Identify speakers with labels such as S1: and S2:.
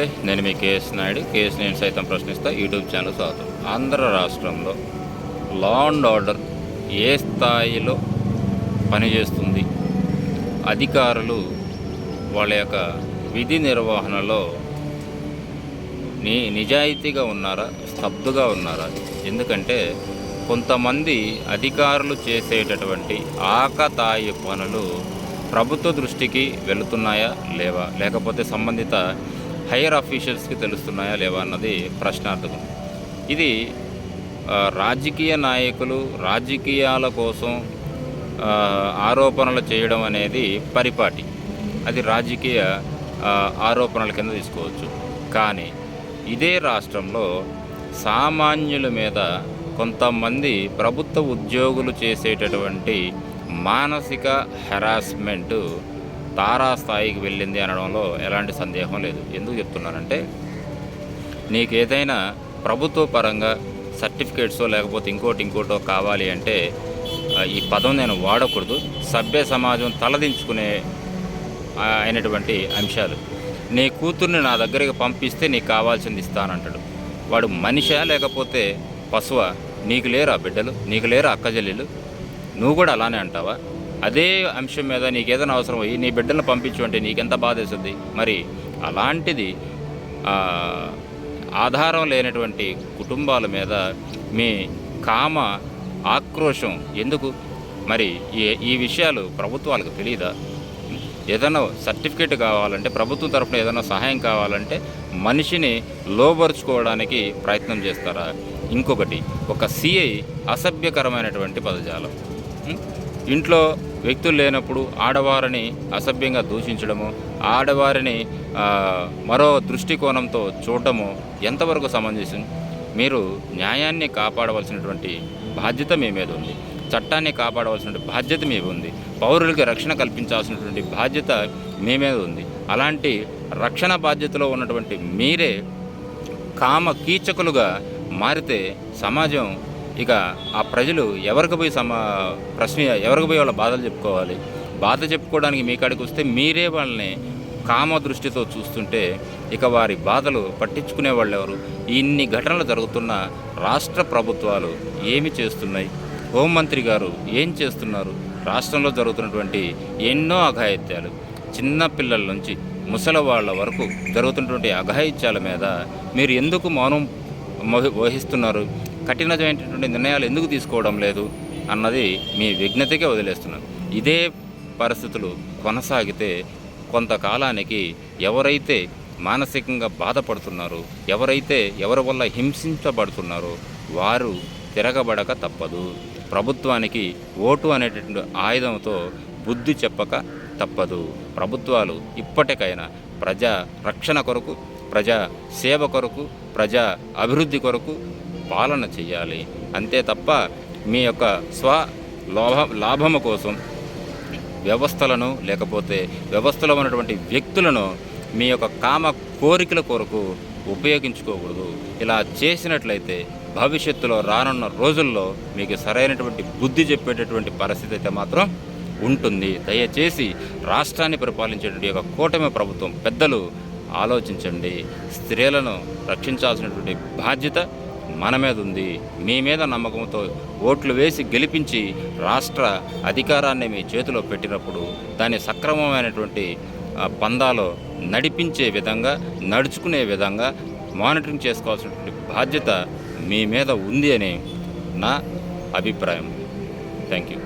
S1: నేను మీ KS Naidu. KS నేను సైతం ప్రశ్నిస్తా. యూట్యూబ్ ఛానల్ స్వాగతం. ఆంధ్ర రాష్ట్రంలో లా అండ్ ఆర్డర్ ఏ స్థాయిలో పనిచేస్తుంది? అధికారులు వాళ్ళ యొక్క విధి నిర్వహణలో ని నిజాయితీగా ఉన్నారా? స్తబ్దుగా ఉన్నారా? ఎందుకంటే కొంతమంది అధికారులు చేసేటటువంటి ఆకతాయి పనులు ప్రభుత్వ దృష్టికి వెళుతున్నాయా లేవా? లేకపోతే సంబంధిత హైయర్ ఆఫీషియల్స్కి తెలుస్తున్నాయా లేవా అన్నది ప్రశ్నార్థకం. ఇది రాజకీయ నాయకులు రాజకీయాల కోసం ఆరోపణలు చేయడం అనేది పరిపాటి. అది రాజకీయ ఆరోపణల కింద తీసుకోవచ్చు. కానీ ఇదే రాష్ట్రంలో సామాన్యుల మీద కొంతమంది ప్రభుత్వ ఉద్యోగులు చేసేటటువంటి మానసిక హెరాస్మెంట్ తారాస్థాయికి వెళ్ళింది అనడంలో ఎలాంటి సందేహం లేదు. ఎందుకు చెప్తున్నానంటే నీకు ఏదైనా ప్రభుత్వ పరంగా సర్టిఫికేట్సో లేకపోతే ఇంకోటి ఇంకోటో కావాలి అంటే ఈ పదం నేను వాడకూడదు. సభ్య సమాజం తలదించుకునే అయినటువంటి అంశాలు. నీ కూతుర్ని నా దగ్గరికి పంపిస్తే నీకు కావాల్సింది ఇస్తానంటాడు. వాడు మనిషా లేకపోతే పశువా? నీకు లేరా బిడ్డలు? నీకు లేరా అక్కజల్లిలు నువ్వు కూడా అలానే అంటావా? అదే అంశం మీద నీకు ఏదైనా అవసరం అయ్యి నీ బిడ్డలను పంపించు అంటే నీకెంత బాధ వేస్తుంది? మరి అలాంటిది ఆధారం లేనటువంటి కుటుంబాల మీద మీ కామ ఆక్రోశం ఎందుకు? మరి ఈ ఈ విషయాలు ప్రభుత్వాలకు తెలియదా ఏదైనా సర్టిఫికేట్ కావాలంటే ప్రభుత్వం తరఫున ఏదైనా సహాయం కావాలంటే మనిషిని లోబరుచుకోవడానికి ప్రయత్నం చేస్తారా? ఇంకొకటి ఒక సిఐ అసభ్యకరమైనటువంటి పదజాలం. ఇంట్లో వ్యక్తులు లేనప్పుడు ఆడవారిని అసభ్యంగా దూషించడము ఆడవారిని మరో దృష్టికోణంతో చూడటము ఎంతవరకు సమంజసం? మీరు న్యాయాన్ని కాపాడవలసినటువంటి బాధ్యత మీ మీద ఉంది. చట్టాన్ని కాపాడవలసినటువంటి బాధ్యత మీ ఉంది. పౌరులకి రక్షణ కల్పించాల్సినటువంటి బాధ్యత మీ మీద ఉంది. అలాంటి రక్షణ బాధ్యతలో ఉన్నటువంటి మీరే కామ కీచకులుగా మారితే సమాజం ఇక ఆ ప్రజలు ఎవరికి పోయి సమా ప్రశ్న ఎవరికి పోయి వాళ్ళ బాధలు చెప్పుకోవాలి? బాధ చెప్పుకోవడానికి మీ కాడికి వస్తే మీరే వాళ్ళని కామ దృష్టితో చూస్తుంటే ఇక వారి బాధలు పట్టించుకునే వాళ్ళు ఎవరు? ఇన్ని ఘటనలు జరుగుతున్న రాష్ట్ర ప్రభుత్వాలు ఏమి చేస్తున్నాయి? హోంమంత్రి గారు ఏం చేస్తున్నారు? రాష్ట్రంలో జరుగుతున్నటువంటి ఎన్నో అఘాయిత్యాలు చిన్న పిల్లల నుంచి ముసలి వాళ్ళ వరకు జరుగుతున్నటువంటి అఘాయిత్యాల మీద మీరు ఎందుకు మౌనం వహిస్తున్నారు? కఠినమైనటువంటి నిర్ణయాలు ఎందుకు తీసుకోవడం లేదు అన్నది మీ విజ్ఞతకే వదిలేస్తున్నాను. ఇదే పరిస్థితులు కొనసాగితే కొంతకాలానికి ఎవరైతే మానసికంగా బాధపడుతున్నారో ఎవరైతే ఎవరి వల్ల హింసించబడుతున్నారో వారు తిరగబడక తప్పదు. ప్రభుత్వానికి ఓటు అనేటటువంటి ఆయుధంతో బుద్ధి చెప్పక తప్పదు. ప్రభుత్వాలు ఇప్పటికైనా ప్రజా రక్షణ కొరకు ప్రజా సేవ కొరకు ప్రజా అభివృద్ధి కొరకు పాలన చేయాలి. అంతే తప్ప మీ యొక్క స్వ లోభ లాభము కోసం వ్యవస్థలను లేకపోతే వ్యవస్థలో ఉన్నటువంటి వ్యక్తులను మీ యొక్క కామ కోరికల కొరకు ఉపయోగించుకోకూడదు. ఇలా చేసినట్లయితే భవిష్యత్తులో రానున్న రోజుల్లో మీకు సరైనటువంటి బుద్ధి చెప్పేటటువంటి పరిస్థితి అయితే మాత్రం ఉంటుంది. దయచేసి రాష్ట్రాన్ని పరిపాలించేటువంటి యొక్క కూటమి ప్రభుత్వం పెద్దలు ఆలోచించండి. స్త్రీలను రక్షించాల్సినటువంటి బాధ్యత మన మీద ఉంది. మీ మీద నమ్మకంతో ఓట్లు వేసి గెలిపించి రాష్ట్ర అధికారాన్ని మీ చేతిలో పెట్టినప్పుడు దాన్ని సక్రమమైనటువంటి ఆ, పందాలో నడిపించే విధంగా నడుచుకునే విధంగా మానిటరింగ్ చేసుకోవాల్సినటువంటి బాధ్యత మీ మీద ఉంది అని నా అభిప్రాయం. Thank you